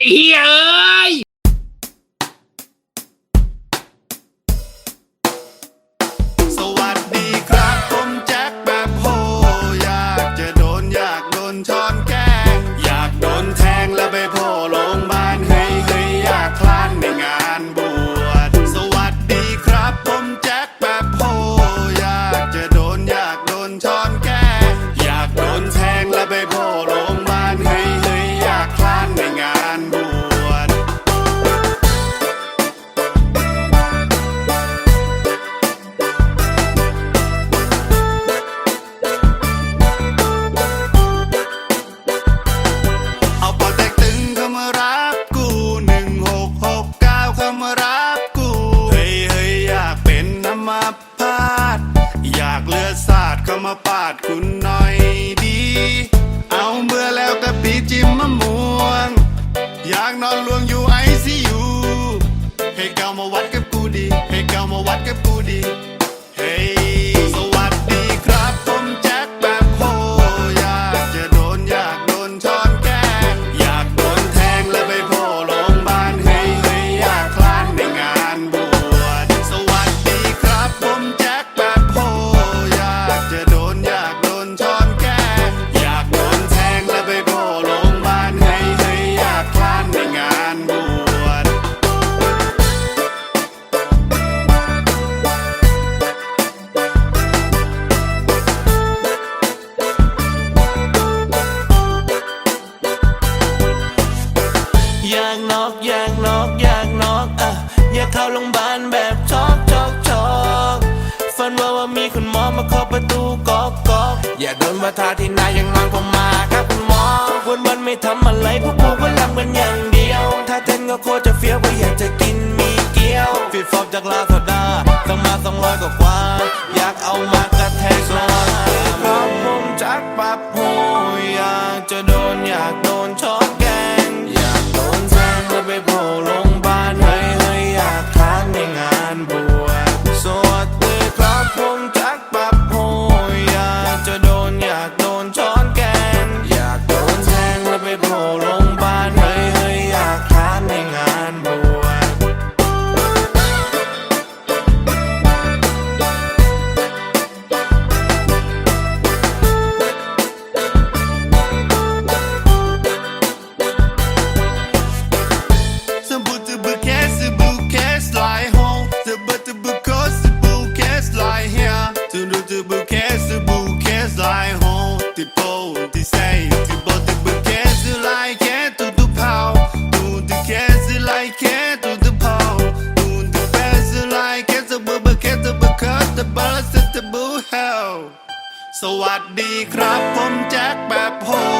Yeah. คุณหมอมาเคาะประตูกอกกอกอย่าโดนว่าทาที่นายยังนอนผมมาครับคุณหมอวันวันไม่ทำอะไรพวกกูก็ทำกันอย่างเดียว ถ้าเต้นก็โคตรจะเฟี้ยวว่าอยากจะกินมีเกี๊ยวฟีดฟอบจากลาสซาด้างมาสองร้อยกว่า สวัสดีครับ ผมแจ็คแบบโฮ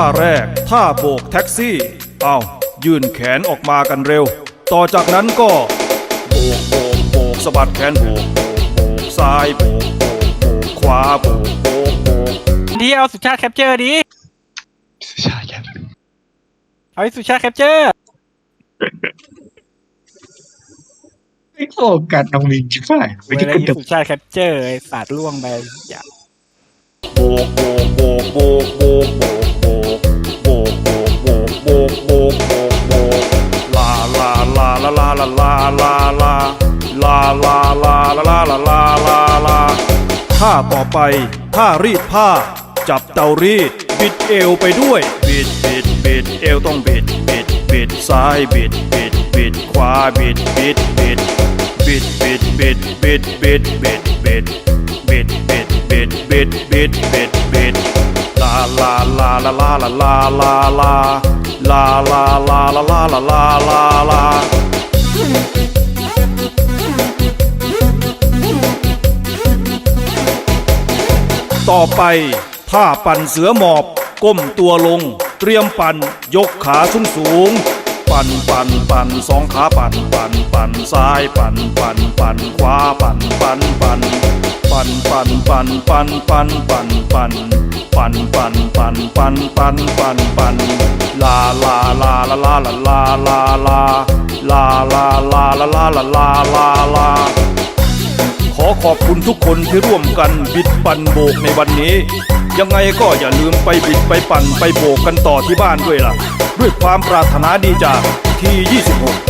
ท่าแรก ท่าโบกแท็กซี่ เอายื่นแขนออกมากันเร็ว ต่อจากนั้นก็ โบกโบกโบกสะบัดแขนโบกโบกโบกซ้ายโบกโบกโบกขวาโบกโบกโบกดีเอาสุชาติแคปเจอร์ดีใช่ครับเอาให้สุชาติแคปเจอร์ ไม่โฟกัสน้องลิงจิ๋วไปไม่เวใช่ลาคนนี้เดิมสุชาติแคปเจอร์ไอ้สาดล่วงไปอย่าโบก โบกโบกโบกโบกโบกโบกโบกโบกโบกโบกโบกโบกโบกลาลาลาลาลาลาลาลาลาลาลาลาลาลาลาลาลาท่าต่อไปท่ารีดผ้า จับเตารีด บิดเอวไปด้วย บิดบิดบิดเอวต้องบิดบิดบิดซ้ายบิดบิดบิดขวาบิดบิดบิดบิดบิดบิดบิดบิดบิดบิดบิดบิด บิดบิดบิดบิดบิดลาลาลาลาลาลาลาลาลาลาลาลาลาลาลาลาลาต่อไปท่าปั่นเสือหมอบ ก้มตัวลง เตรียมปั่น ยกขาสูงสูง ปั่นปั่นปั่นสองขาปั่นปั่นปั่นซ้ายปั่นปั่นปั่นขวาปั่นปั่นปั่นปั่นปั่นปั่นปั่นปั่นปั่นปั่นปั่นปั่นปั่นปั่นปั่นปั่นปั่นลาลาลาลาลาลาลาลาลาลาลาลาลาลาลาลาลาลาขอขอบคุณทุกคนที่ร่วมกันบิดปั่นโบกในวันนี้ ยังไงก็อย่าลืมไปบิดไปปั่นไปโบกกันต่อที่บ้านด้วยล่ะ ด้วยความปรารถนาดีจากที 26